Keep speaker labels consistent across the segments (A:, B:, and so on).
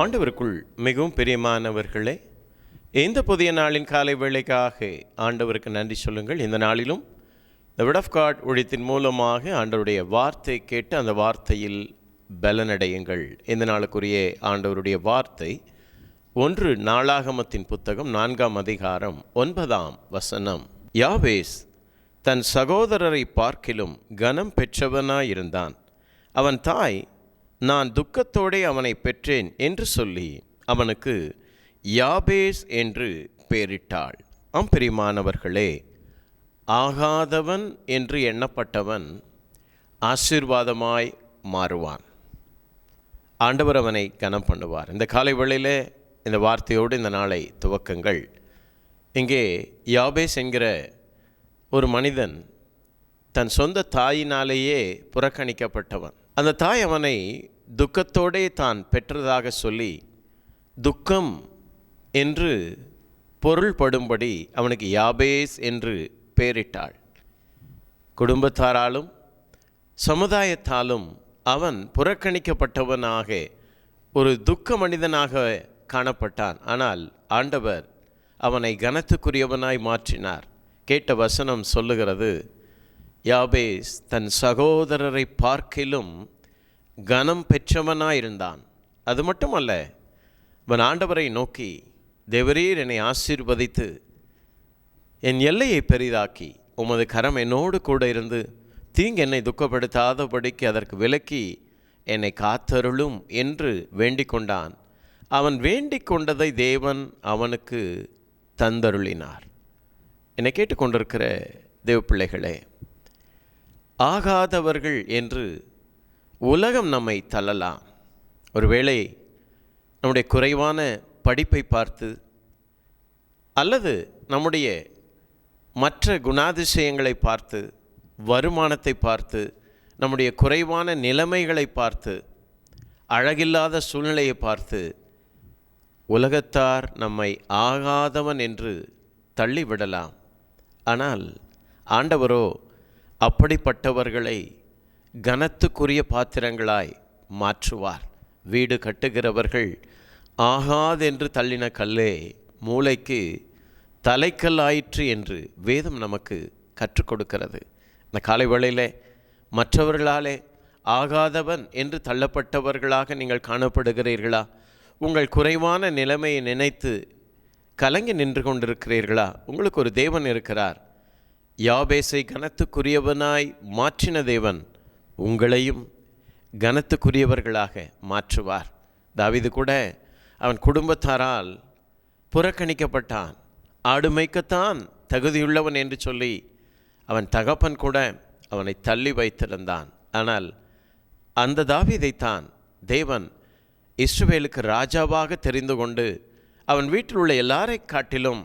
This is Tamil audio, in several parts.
A: ஆண்டவருக்குள் மிகவும் பிரியமானவர்களே இந்த புதிய நாளின் காலை வேளைக்காக ஆண்டவருக்கு நன்றி சொல்லுங்கள். இந்த நாளிலும் இந்த விட் ஆஃப் காட் ஒழித்தின் மூலமாக ஆண்டவருடைய வார்த்தை கேட்டு அந்த வார்த்தையில் பலனடையுங்கள். இந்த நாளுக்குரிய ஆண்டவருடைய வார்த்தை ஒன்று நாளாகமத்தின் புத்தகம் நான்காம் அதிகாரம் ஒன்பதாம் வசனம். யாவேஸ் தன் சகோதரரை பார்க்கிலும் கனம் பெற்றவனாயிருந்தான். அவன் தாய் நான் துக்கத்தோடே அவனை பெற்றேன் என்று சொல்லி அவனுக்கு யாபேஸ் என்று பெயரிட்டாள் அம்பெரிமானவர்களே ஆகாதவன் என்று எண்ணப்பட்டவன் ஆசீர்வாதமாய் மாறுவான். ஆண்டவர் அவனை கனம் பண்ணுவார். இந்த காலை வேளையில் இந்த வார்த்தையோடு இந்த நாளை துவக்கங்கள். இங்கே யாபேஸ் என்கிற ஒரு மனிதன் தன் சொந்த தாயினாலேயே புறக்கணிக்கப்பட்டவன். அந்த தாய் அவனை துக்கத்தோடே தான் பெற்றதாக சொல்லி துக்கம் என்று பொருள்படும்படி அவனுக்கு யாபேஸ் என்று பெயரிட்டாள். குடும்பத்தாராலும் சமுதாயத்தாலும் அவன் புறக்கணிக்கப்பட்டவனாக ஒரு துக்க மனிதனாக காணப்பட்டான். ஆனால் ஆண்டவர் அவனை கனத்துக்குரியவனாய் மாற்றினார். கேட்ட வசனம் சொல்லுகிறது. யாபேஸ் தன் சகோதரரை பார்க்கிலும் கனம் பெற்றவனாயிருந்தான். அது மட்டுமல்ல அவன் ஆண்டவரை நோக்கி தேவரீர் என்னை ஆசீர்வதித்து என் எல்லையை பெரிதாக்கி உமது கரம் என்னோடு கூட இருந்து தீங்கு என்னை துக்கப்படுத்தாதபடிக்கு அதற்கு விலக்கி என்னை காத்தருளும் என்று வேண்டிக் கொண்டான். அவன் வேண்டிக் கொண்டதை தேவன் அவனுக்கு தந்தருளினார். என்னை கேட்டுக்கொண்டிருக்கிற தேவ பிள்ளைகளே ஆகாதவர்கள் என்று உலகம் நம்மை தள்ளலாம். ஒருவேளை நம்முடைய குறைவான படிப்பை பார்த்து அல்லது நம்முடைய மற்ற குணாதிசயங்களை பார்த்து வருமானத்தை பார்த்து நம்முடைய குறைவான நிலைமைகளை பார்த்து அழகில்லாத சூழ்நிலையை பார்த்து உலகத்தார் நம்மை ஆகாதவன் என்று தள்ளிவிடலாம். ஆனால் ஆண்டவரோ அப்படிப்பட்டவர்களை கனத்துக்குரிய பாத்திரங்களாய் மாற்றுவார். வீடு கட்டுகிறவர்கள் ஆகாதென்று தள்ளின கல்லே மூளைக்கு தலைக்கல்லாயிற்று என்று வேதம் நமக்கு கற்றுக் கொடுக்கிறது. இந்த காலை வேளையிலே மற்றவர்களாலே ஆகாதவன் என்று தள்ளப்பட்டவர்களாக நீங்கள் காணப்படுகிறீர்களா? உங்கள் குறைவான நிலைமையை நினைத்து கலங்கி நின்று கொண்டிருக்கிறீர்களா? உங்களுக்கு ஒரு தேவன் இருக்கிறார். யாபேசை கனத்துக்குரியவனாய் மாற்றின தேவன் உங்களையும் கனத்துக்குரியவர்களாக மாற்றுவார். தாவிது கூட அவன் குடும்பத்தாரால் புறக்கணிக்கப்பட்டான். ஆடு மேய்க்கத்தான் தகுதியுள்ளவன் என்று சொல்லி அவன் தகப்பன் கூட அவனை தள்ளி வைத்திருந்தான். ஆனால் அந்த தாவிதைத்தான் தேவன் இஸ்ரவேலுக்கு ராஜாவாக தெரிந்து கொண்டு அவன் வீட்டில் உள்ள எல்லாரை காட்டிலும்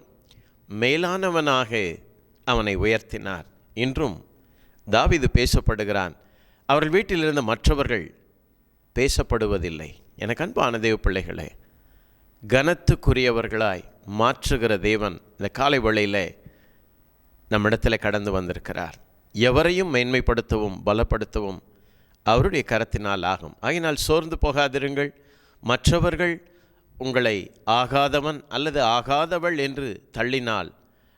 A: மேலானவனாக அவனை உயர்த்தினார். இன்றும் தாவிது பேசப்படுகிறான். அவர்கள் வீட்டில் இருந்த மற்றவர்கள் பேசப்படுவதில்லை. எனக்கு அன்பான தேவ பிள்ளைகளே கனத்துக்குரியவர்களாய் மாற்றுகிற தேவன் இந்த காலை வழியில் நம்மிடத்தில் கடந்து வந்திருக்கிறார். எவரையும் மேன்மைப்படுத்தவும் பலப்படுத்தவும் அவருடைய கரத்தினால் ஆகும். ஆகினால் சோர்ந்து போகாதிருங்கள். மற்றவர்கள் உங்களை ஆகாதவன் அல்லது ஆகாதவள் என்று தள்ளினால்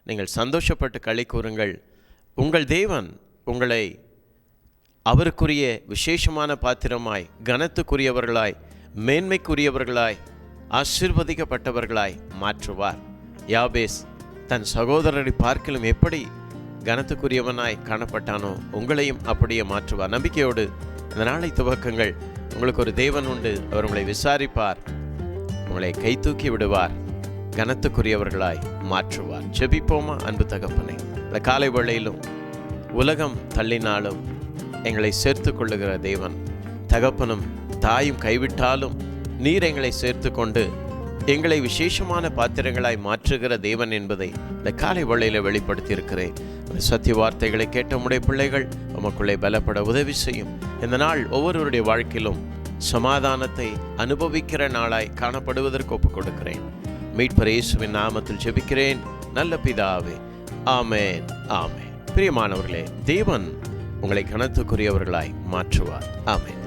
A: நீங்கள் சந்தோஷப்பட்டு களி கூறுங்கள். உங்கள் தேவன் உங்களை அவருக்குரிய விசேஷமான பாத்திரமாய் கனத்துக்குரியவர்களாய் மேன்மைக்குரியவர்களாய் ஆசிர்வதிக்கப்பட்டவர்களாய் மாற்றுவார். யாபேஸ் தன் சகோதரரை பார்க்கலும் எப்படி கனத்துக்குரியவனாய் காணப்பட்டானோ உங்களையும் அப்படியே மாற்றுவார். நம்பிக்கையோடு இந்த நாளை துவக்கங்கள். உங்களுக்கு ஒரு தேவன் உண்டு. அவர் உங்களை விசாரிப்பார். உங்களை கை தூக்கி விடுவார். கனத்துக்குரியவர்களாய் மாற்றுவார். ஜெபிப்போமா? அன்பு தகப்பனை இந்த காலை வேளையிலும் உலகம் தள்ளினாலும் எங்களை சேர்த்து கொள்ளுகிற தேவன் தகப்பனும் தாயும் கைவிட்டாலும் நீர் எங்களை சேர்த்து கொண்டு எங்களை விசேஷமான பாத்திரங்களாய் மாற்றுகிற தேவன் என்பதை இந்த காலை வழியில் வெளிப்படுத்தியிருக்கிறேன். சத்திய வார்த்தைகளை கேட்ட உடைய பிள்ளைகள் உமக்குள்ளே பலப்பட உதவி செய்யும். இந்த நாள் ஒவ்வொருவருடைய வாழ்க்கையிலும் சமாதானத்தை அனுபவிக்கிற நாளாய் காணப்படுவதற்கு ஒப்புக் கொடுக்கிறேன். மீட்பர் இயேசுவின் நாமத்தில் ஜெபிக்கிறேன். நல்ல பிதாவே ஆமேன் ஆமேன். பிரியமானவர்களே தேவன் உங்களை கனத்துக்குரியவர்களாய் மாற்றுவார். ஆமேன்.